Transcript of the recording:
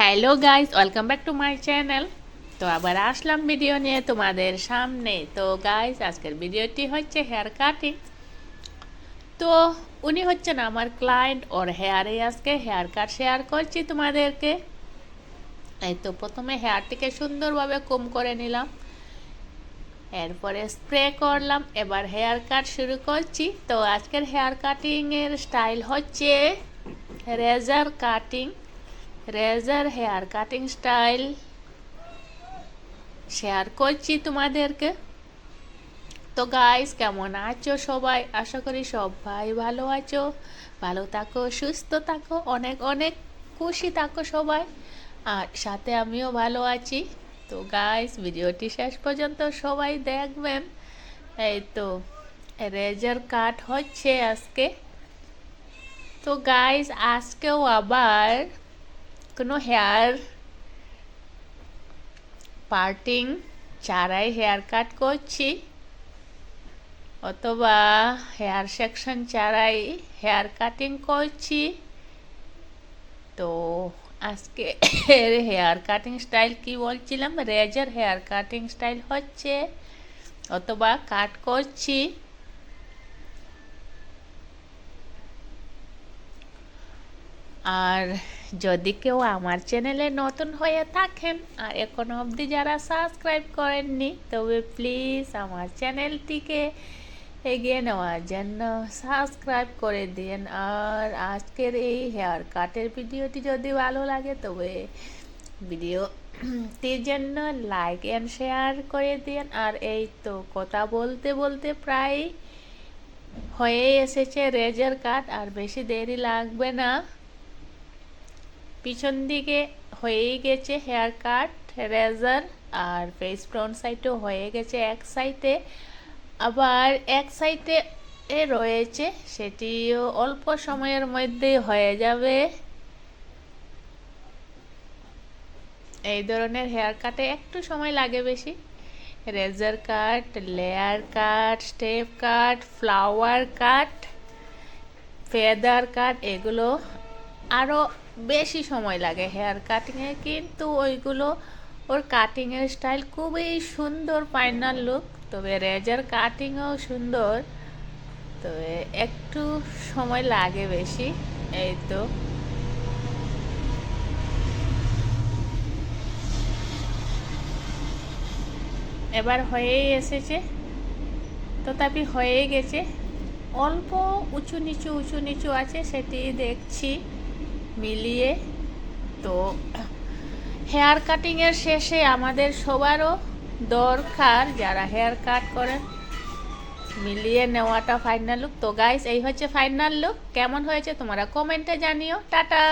Hello guys, welcome back to my channel. তো আবার আসলাম video নিয়ে তোমাদের সামনে। তো গাইস, আজকের ভিডিওটি হচ্ছে হেয়ার কাটিং। তো উনি হচ্ছেন আমার ক্লায়েন্ট, ওর হেয়ারে আজকে হেয়ার কাট শেয়ার করছি তোমাদেরকে। এই তো প্রথমে হেয়ারটিকে সুন্দরভাবে কম করে নিলাম। এরপরে স্প্রে করলাম, এবার হেয়ার কাট শুরু করছি। তো আজকের হেয়ার কাটিংয়ের স্টাইল হচ্ছে razor cutting. Razor hair cutting style share করছি তোমাদেরকে। তো গাইস কেমন আছো সবাই? আশা করি সবাই ভালো আছো। ভালো থাকো, সুস্থ থাকো, অনেক অনেক খুশি থাকো সবাই। আর সাথে আমিও ভালো আছি। তো গাইস ভিডিওটি শেষ পর্যন্ত সবাই দেখবেন। এই তো রেজার কাট হচ্ছে আজকে। তো গাইস আজকেও আবার কোনো হেয়ার পার্টিং চারাই হেয়ার কাট করছি, অথবা হেয়ার সেকশন চারাই হেয়ার কাটিং করছি, তো আজকে হেয়ার কাটিং স্টাইল কি বলছিলাম? রেজার হেয়ার কাটিং স্টাইল হচ্ছে অথবা কাট করছি, আর যদি কেউ আমার চ্যানেলে নতুন হয়ে থাকেন, আর এখনও অবধি যারা সাবস্ক্রাইব করেননি, তবে প্লিজ আমার চ্যানেলটিকে এগিয়ে নেওয়ার জন্য সাবস্ক্রাইব করে দিন। আর আজকের এই হেয়ার কাটের ভিডিওটি যদি ভালো লাগে, তবে ভিডিওটির জন্য লাইক অ্যান্ড শেয়ার করে দিন। আর এই তো কথা বলতে বলতে প্রায় হয়ে এসেছে রেজার কাট আর বেশি দেরি লাগবে না। পিছন দিকে হয়েই গেছে হেয়ার কাট, রেজার আর ফেস ফ্রন্ট সাইডও হয়ে গেছে এক সাইডে। আবার এক সাইডে এ রয়েছে, সেটিও অল্প সময়ের মধ্যে হয়ে যাবে। এই ধরনের হেয়ার কাটে একটু সময় লাগে বেশি। Razor cut, layer cut, step cut, flower cut, feather cut, এগুলো আরও বেশি সময় লাগে হেয়ার কাটিংয়ে কিন্তু ওইগুলো, ওর কাটিংয়ের স্টাইল খুবই সুন্দর ফাইনাল লুক তবে রেজার কাটিংও সুন্দর, তবে একটু সময় লাগে বেশি, এই তো। এবার হয়েই এসেছে, তথাপি হয়ে গেছে। অল্প উঁচু নিচু উঁচু নিচু আছে, সেটি দেখছি। মিলিয়ে তো হেয়ার কাটিংয়ের শেষে আমাদের সবারও দরকার যারা হেয়ার কাট করেন, মিলিয়ে নেওয়াটা ফাইনাল লুক তো গাইস এই হচ্ছে ফাইনাল লুক কেমন হয়েছে তোমরা কমেন্টে জানিও। টাটা!